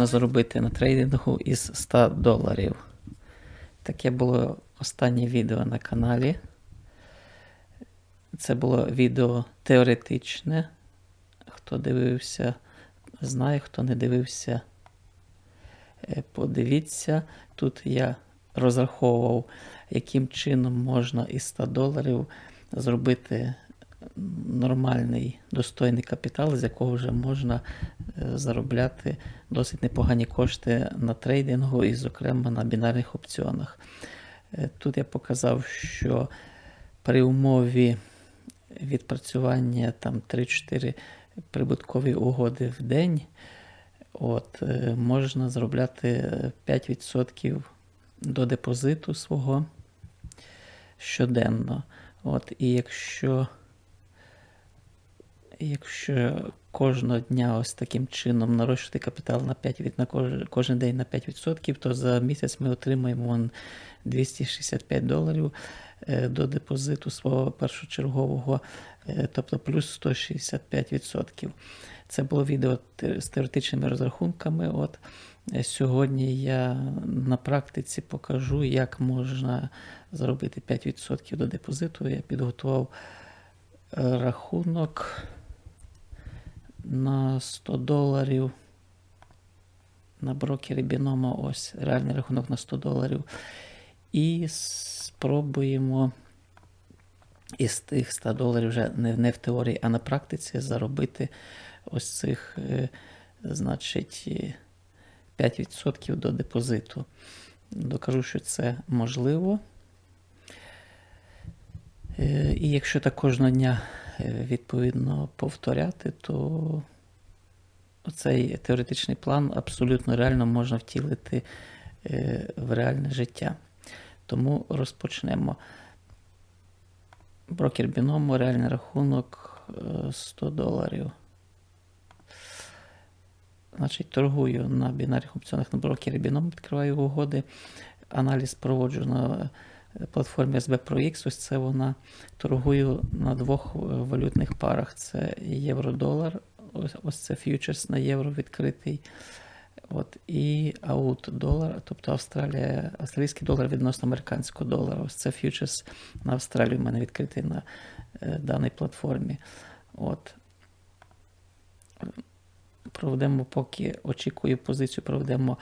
можна заробити на трейдингу із 100 доларів. Таке було останнє відео на каналі. Це було відео теоретичне. Хто дивився, знає, хто не дивився, е, подивіться. Тут я розраховував, яким чином можна із 100 доларів зробити нормальний достойний капітал, з якого вже можна е, заробляти досить непогані кошти на трейдингу і, зокрема, на бінарних опціонах. Е, Тут я показав, що при умові відпрацювання там 3-4 прибуткові угоди в день, от, е, можна заробляти е, 5% до депозиту свого щоденно. От, і якщо, якщо кожного дня ось таким чином нарощувати капітал на 5, від- на кож, кожен день на 5%, то за місяць ми отримаємо 265 доларів е, до депозиту свого першочергового, е, тобто плюс 165%. Це було відео з теоретичними розрахунками. От е, сьогодні я на практиці покажу, як можна заробити 5% до депозиту. Я підготував рахунок на 100 доларів. На брокері Binomo ось реальний рахунок на 100 доларів. І спробуємо із тих 100 доларів вже не, не в теорії, а на практиці заробити ось цих, е, значить, е, 5% до депозиту. Докажу, що це можливо. Е, І якщо так кожного дня е, відповідно повторяти, то цей теоретичний план абсолютно реально можна втілити е, в реальне життя. Тому розпочнемо. Брокер Binomo, реальний рахунок е, 100 доларів. Значить, торгую на бінарних опціонах на брокері Binomo, відкриваю угоди. Аналіз проводжу на е, платформі SB ProX. Ось це вона. Торгую на двох е, валютних парах: це євро-долар. Ось, ось це фьючерс на євро відкритий. От, і аут долар, тобто Австралія, австралійський долар відносно американського долара. Ось це фьючерс на Австралію в мене відкритий на е, даній платформі. От. Проведемо, поки очікую позицію, проведемо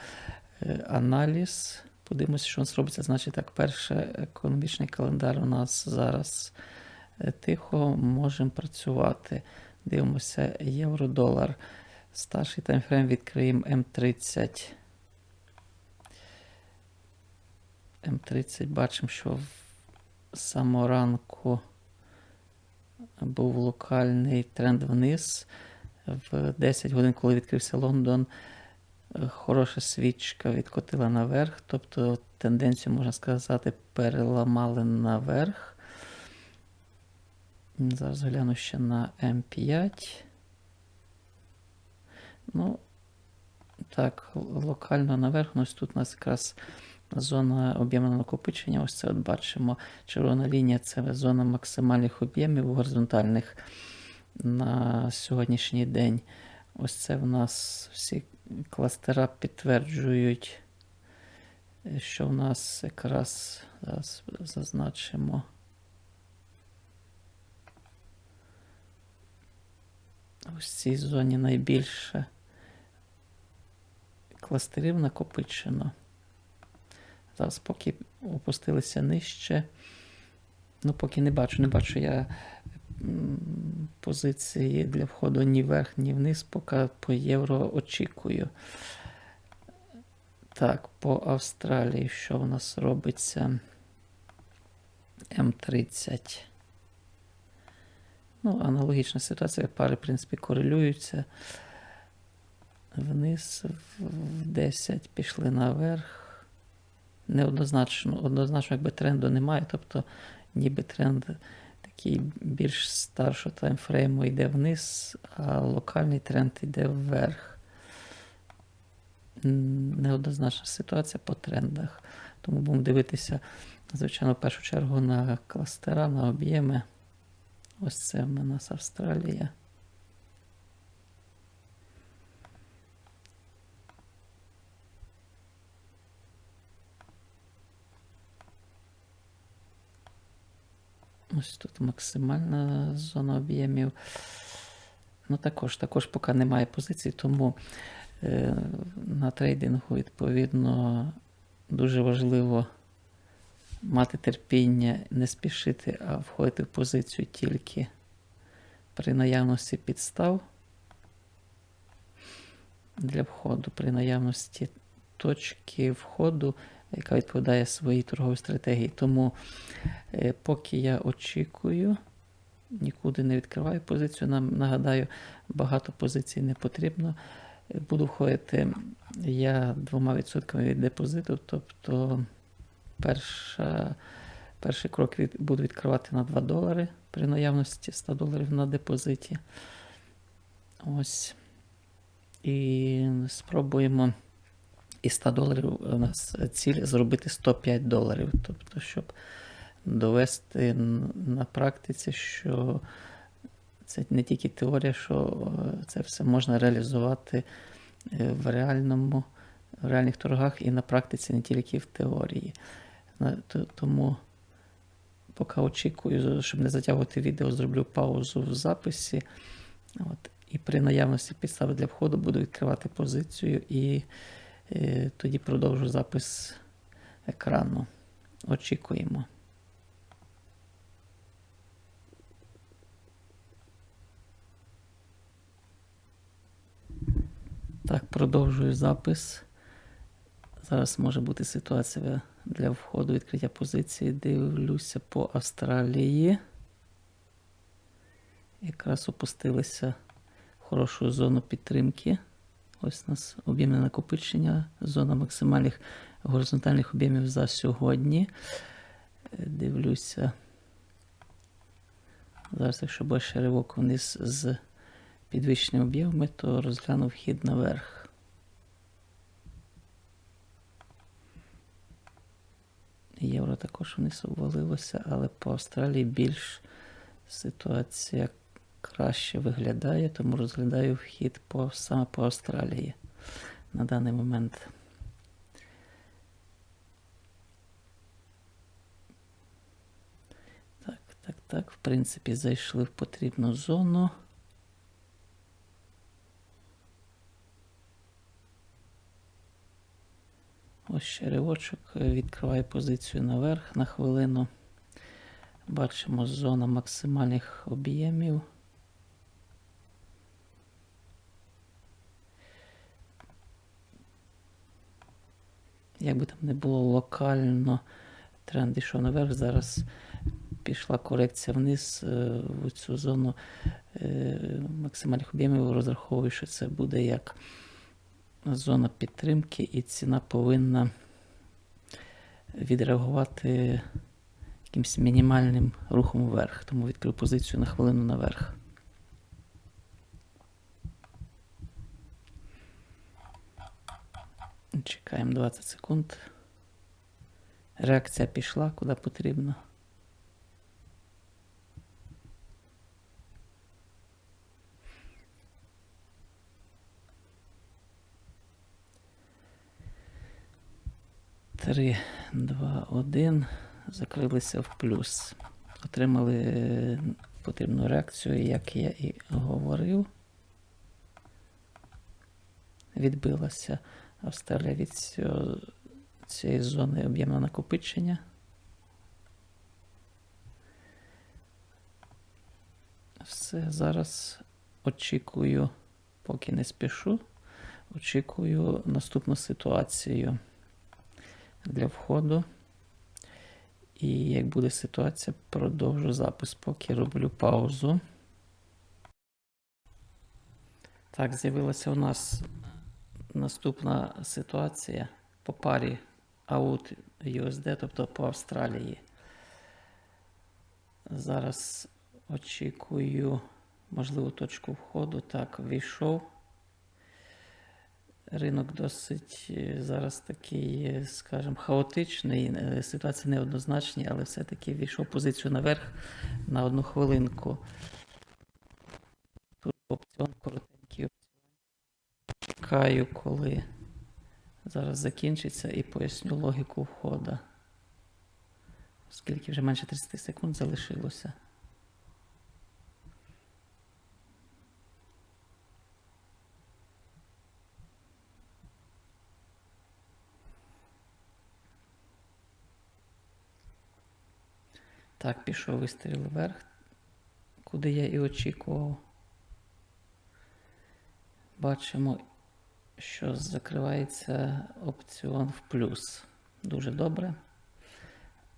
е, аналіз. Подивимося, що у нас робиться. Значить, так, перший економічний календар у нас зараз е, тихо, можемо працювати. Дивимося, євро-долар. Старший таймфрейм відкриємо М30. М30 бачимо, що з самого ранку був локальний тренд вниз. В 10 годин, коли відкрився Лондон, хороша свічка відкотила наверх, тобто тенденцію, можна сказати, переламали наверх. Зараз гляну ще на М5. Ну, так, локально наверх, ну, ось тут у нас якраз зона об'ємного накопичення. Ось це от бачимо. Червона лінія це зона максимальних об'ємів горизонтальних на сьогоднішній день. Ось це в нас всі кластера підтверджують, що в нас якраз зараз зазначимо. В цій зоні найбільше кластерів накопичено. Зараз поки опустилися нижче. Ну, поки не бачу, не бачу я позиції для входу ні вверх, ні вниз, поки по євро очікую. Так, по Австралії, що в нас робиться? М30. Ну, аналогічна ситуація, пари, в принципі, корелюються. Вниз в 10 пішли наверх. Неоднозначно, однозначно, якби тренду немає, тобто ніби тренд такий більш старшого таймфрейму йде вниз, а локальний тренд йде вверх. Неоднозначна ситуація по трендах. Тому будемо дивитися, звичайно, в першу чергу на кластера, на об'єми. Ось це в нас Австралія. Ось тут максимальна зона об'ємів. Ну, також, також поки немає позицій, тому е, на трейдингу, відповідно, дуже важливо мати терпіння, не спішити, а входити в позицію тільки при наявності підстав для входу, при наявності точки входу, яка відповідає своїй торговій стратегії. Тому е, поки я очікую, нікуди не відкриваю позицію. Нам нагадаю, багато позицій не потрібно. Е, Буду входити я двома відсотками від депозиту, тобто перша, перший крок від, буду відкривати на 2 долари при наявності 100 доларів на депозиті. Ось. І спробуємо із 100 доларів у нас ціль зробити 105 доларів. Тобто, щоб довести на практиці, що це не тільки теорія, що е, це все можна реалізувати е, в реальному, в реальних торгах і на практиці, не тільки в теорії. Тому, поки очікую, щоб не затягувати відео, зроблю паузу в записі. От. І при наявності підстави для входу буду відкривати позицію і тоді продовжу запис екрану. Очікуємо. Так, продовжую запис. Зараз може бути ситуація для входу відкриття позиції. Дивлюся по Австралії. Якраз опустилися в хорошу зону підтримки. Ось у нас об'ємне накопичення, зона максимальних горизонтальних об'ємів за сьогодні. Е, Дивлюся. Зараз, якщо більше ривок вниз з підвищеними об'ємами, то розгляну вхід наверх. Євро також вниз обвалилося, але по Австралії більш ситуація краще виглядає, тому розглядаю вхід по, саме по Австралії на даний момент. Так, так, так. В принципі, зайшли в потрібну зону. Ось ще ривочок. Відкриваю позицію наверх на хвилину. Бачимо зона максимальних об'ємів. Як би там не було локально, тренд йшов наверх. Зараз пішла корекція вниз е, в цю зону е, максимальних об'ємів. Розраховую, що це буде як зона підтримки, і ціна повинна відреагувати якимось мінімальним рухом вверх. Тому відкрив позицію на хвилину наверх. Чекаємо 20 секунд. Реакція пішла куди потрібно. Три, два, один. Закрилися в плюс. Отримали е, потрібну реакцію, як я і говорив. Відбилася Австралія від цього, цієї зони об'ємного накопичення. Все, зараз очікую, поки не спішу, очікую наступну ситуацію для входу. І як буде ситуація, продовжу запис, поки роблю паузу. Так, з'явилася у нас наступна ситуація по парі AUD USD, тобто по Австралії. Зараз очікую можливу точку входу. Так, війшов. Ринок досить е, зараз такий, е, скажімо, хаотичний. е, Ситуація неоднозначна, але все-таки війшов позицію наверх на одну хвилинку. Тут опціон опціон. Чекаю, коли зараз закінчиться, і поясню логіку входу. Скільки вже менше 30 секунд залишилося. Так, пішов вистріл вверх, куди я і очікував. Бачимо, що закривається опціон в плюс. Дуже добре.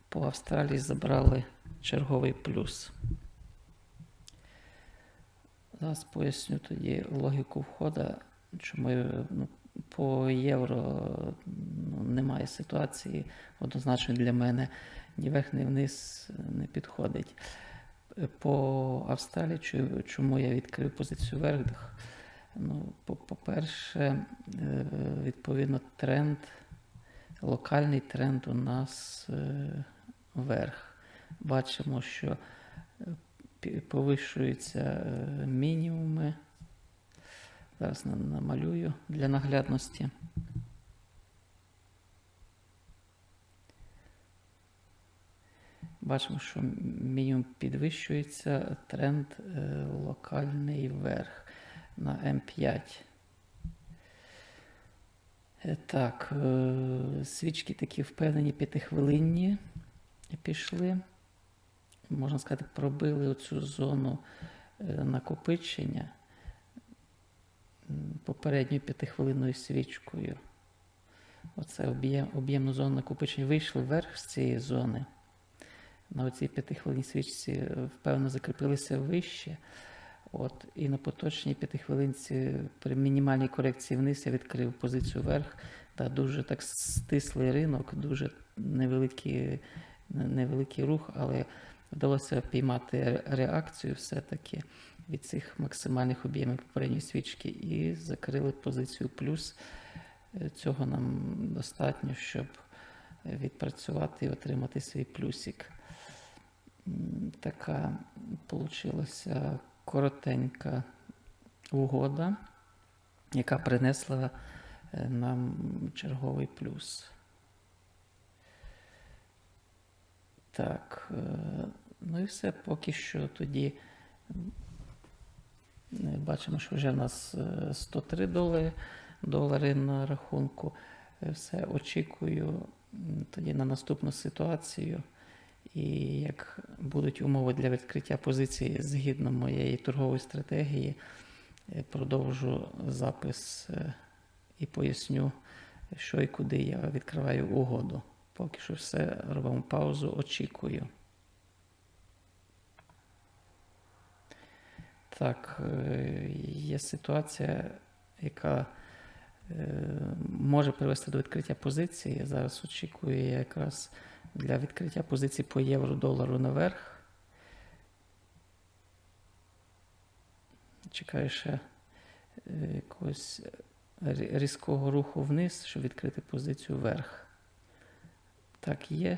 По Австралії забрали черговий плюс. Зараз поясню тоді логіку входу, чому ну, по євро ну, немає ситуації однозначно для мене ні вверх, ні вниз не підходить. По Австралії, чому я відкрив позицію вверх? Ну, по- по-перше, е, відповідно, тренд, локальний тренд у нас е, вверх. Бачимо, що е, повищуються е, мінімуми. Зараз намалюю для наглядності. Бачимо, що мінімум підвищується, тренд е, локальний вверх на М5. Е, Так, е, свічки такі впевнені п'ятихвилинні пішли. Можна сказати, пробили оцю зону е, накопичення попередньою п'ятихвилинною свічкою. Оце об'єм, об'ємну зону накопичення вийшли вверх з цієї зони. На оцій п'ятихвилинній свічці впевнено закріпилися вище. От, і на поточній п'ятихвилинці при мінімальній корекції вниз я відкрив позицію вверх. Та дуже так стислий ринок, дуже невеликий, невеликий рух, але вдалося піймати реакцію все-таки від цих максимальних об'ємів попередньої свічки і закрили позицію плюс. Е, Цього нам достатньо, щоб відпрацювати і отримати свій плюсик. Така получилася коротенька угода, яка принесла е, нам черговий плюс. Так, е, ну і все поки що тоді. е, Бачимо, що вже в нас е, 103 долари, долари на рахунку. Все очікую тоді на наступну ситуацію. І як будуть умови для відкриття позиції згідно моєї торгової стратегії, е, продовжу запис е, і поясню, що і куди я відкриваю угоду. Поки що все робимо паузу, очікую. Так, е, є ситуація, яка може привести до відкриття позиції. Зараз очікую якраз для відкриття позиції по євро-долару наверх. Чекаю ще е, якогось різкого руху вниз, щоб відкрити позицію вверх. Так, є.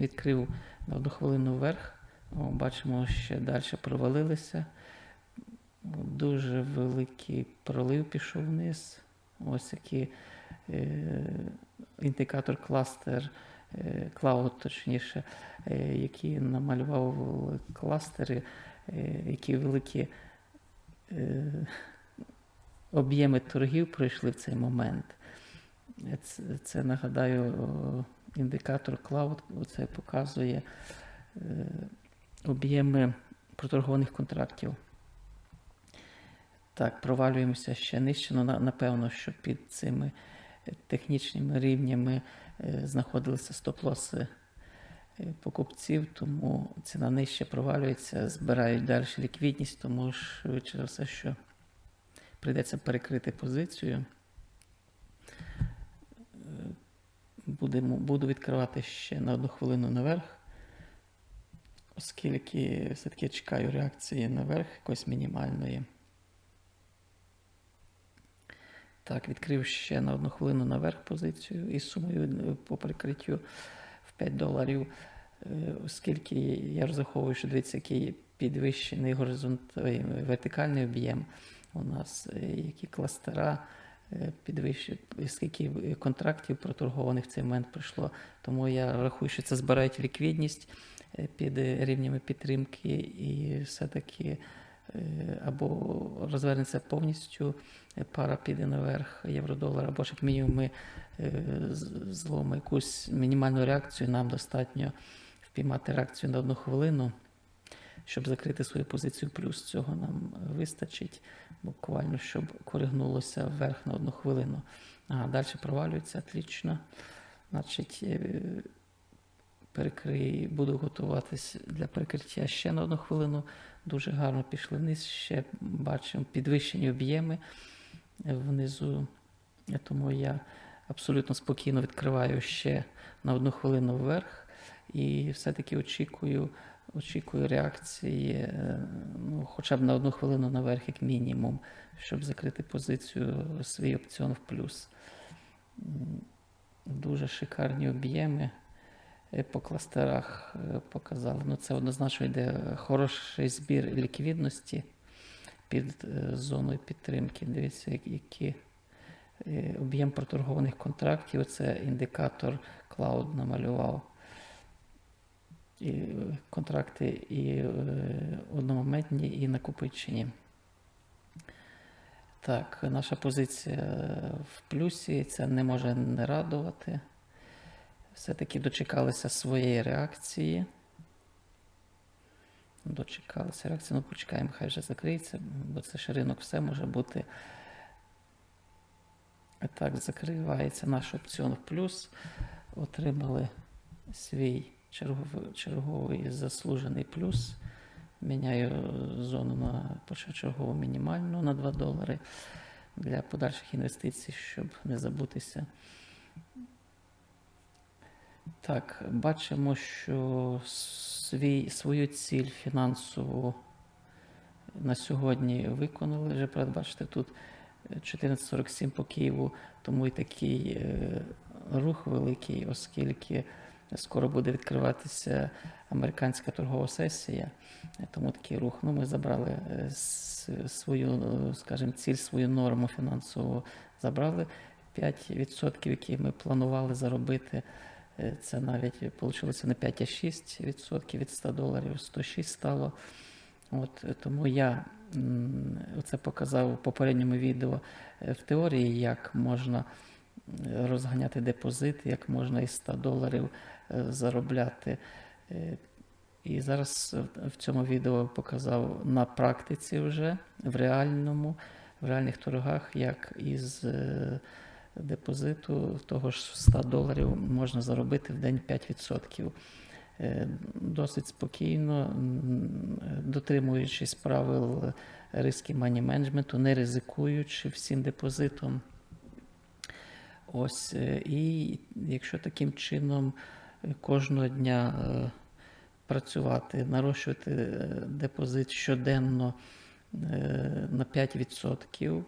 Відкрив на одну хвилину вверх. О, бачимо, ще далі провалилися. Дуже великий пролив пішов вниз. Ось який е, індикатор кластер, клауд, точніше, е, який намалював кластери, е, які великі е, об'єми торгів пройшли в цей момент. Е, Це, це нагадаю, індикатор Cloud, це показує е, об'єми проторгованих контрактів. Так, провалюємося ще нижче. Ну, на- напевно, що під цими е, технічними рівнями е, знаходилися стоп-лоси е, покупців, тому ціна нижче провалюється, збирають далі ліквідність, тому швидше за все, що прийдеться перекрити позицію. Е, Будемо, буду відкривати ще на одну хвилину наверх, оскільки все-таки чекаю реакції наверх якоїсь мінімальної. Так, відкрив ще на одну хвилину наверх позицію із сумою е, по перекриттю в 5 доларів, Е, оскільки я розраховую, що дивіться, який підвищений горизонт, вертикальний об'єм у нас, е, які кластера е, скільки контрактів проторгованих в цей момент прийшло. Тому я рахую, що це збирають ліквідність під рівнями підтримки, і все-таки або розвернеться повністю е, пара піде наверх євро-долар, або ж як мінімум ми е, зловимо якусь мінімальну реакцію. Нам достатньо впіймати реакцію на одну хвилину, щоб закрити свою позицію плюс. Цього нам вистачить буквально, щоб коригнулося вверх на одну хвилину. Ага, далі провалюється, отлично. Значить, е, перекрий, буду готуватись для перекриття ще на одну хвилину. Дуже гарно пішли вниз. Ще бачимо підвищені об'єми внизу. Тому я абсолютно спокійно відкриваю ще на одну хвилину вверх. І все-таки очікую, очікую реакції, е, ну, хоча б на одну хвилину наверх, як мінімум, щоб закрити позицію свій опціон в плюс. Дуже шикарні об'єми по кластерах е, показали. Ну, це однозначно йде хороший збір ліквідності під е, зоною підтримки. Дивіться, які е, об'єм проторгованих контрактів. Це індикатор Cloud намалював. І е, контракти і е, одномоментні, і накопичені. Так, наша позиція в плюсі, це не може не радувати. Все-таки дочекалися своєї реакції. Дочекалися реакції. Ну, почекаємо, хай вже закриється, бо це ж ринок все може бути. Так, закривається наш опціон в плюс. Отримали свій черговий, черговий заслужений плюс. Міняю зону на першочергову мінімальну на 2 долари для подальших інвестицій, щоб не забутися. Так, бачимо, що свій, свою ціль фінансову на сьогодні виконали. Вже правда, бачите, тут 14.47 по Києву, тому і такий е, рух великий, оскільки скоро буде відкриватися американська торгова сесія. Тому такий рух. Ну, ми забрали е, свою, е, скажімо, ціль, свою норму фінансову забрали. 5%, які ми планували заробити, це навіть вийшло не 5, а 6% від 100 доларів, 106 стало. От, е, тому я це показав у попередньому відео е, в теорії, як можна е, розганяти депозит, як можна із 100 доларів е, заробляти. Е, І зараз в- цьому відео показав на практиці вже в реальному, в реальних торгах, як із е, депозиту того ж 100 доларів можна заробити в день 5%. Е, Досить спокійно, дотримуючись правил риски мані менеджменту, не ризикуючи всім депозитом. Ось, е, і якщо таким чином е, кожного дня працювати, нарощувати депозит щоденно на 5%,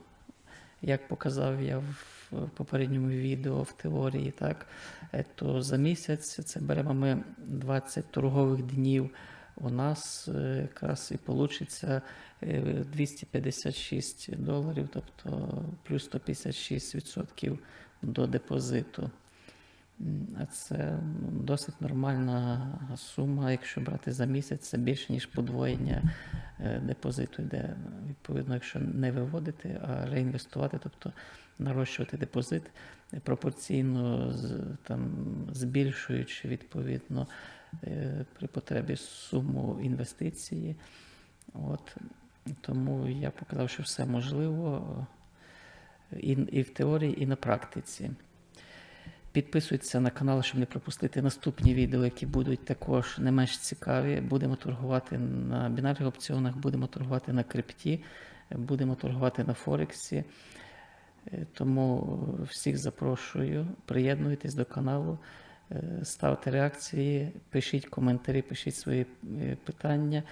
як показав я в попередньому відео в теорії, так, е, то за місяць це беремо ми 20 торгових днів. У нас е, якраз і вийде 256 доларів, тобто плюс 156% до депозиту. А це ну, досить нормальна сума. Якщо брати за місяць, це більше, ніж подвоєння е, депозиту йде. Відповідно, якщо не виводити, а реінвестувати, тобто нарощувати депозит е, пропорційно там, збільшуючи відповідно е, при потребі суму інвестиції. От. Тому я показав, що все можливо і, і в теорії, і на практиці. Підписуйтеся на канал, щоб не пропустити наступні відео, які будуть також не менш цікаві. Будемо торгувати на бінарних опціонах, будемо торгувати на крипті, будемо торгувати на Форексі. Е, Тому всіх запрошую, приєднуйтесь до каналу, е, ставте реакції, пишіть коментарі, пишіть свої е, питання.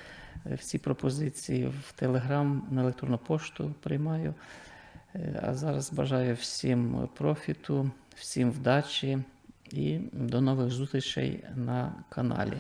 Всі пропозиції в Телеграм на електронну пошту приймаю. А зараз бажаю всім профіту, всім вдачі і до нових зустрічей на каналі.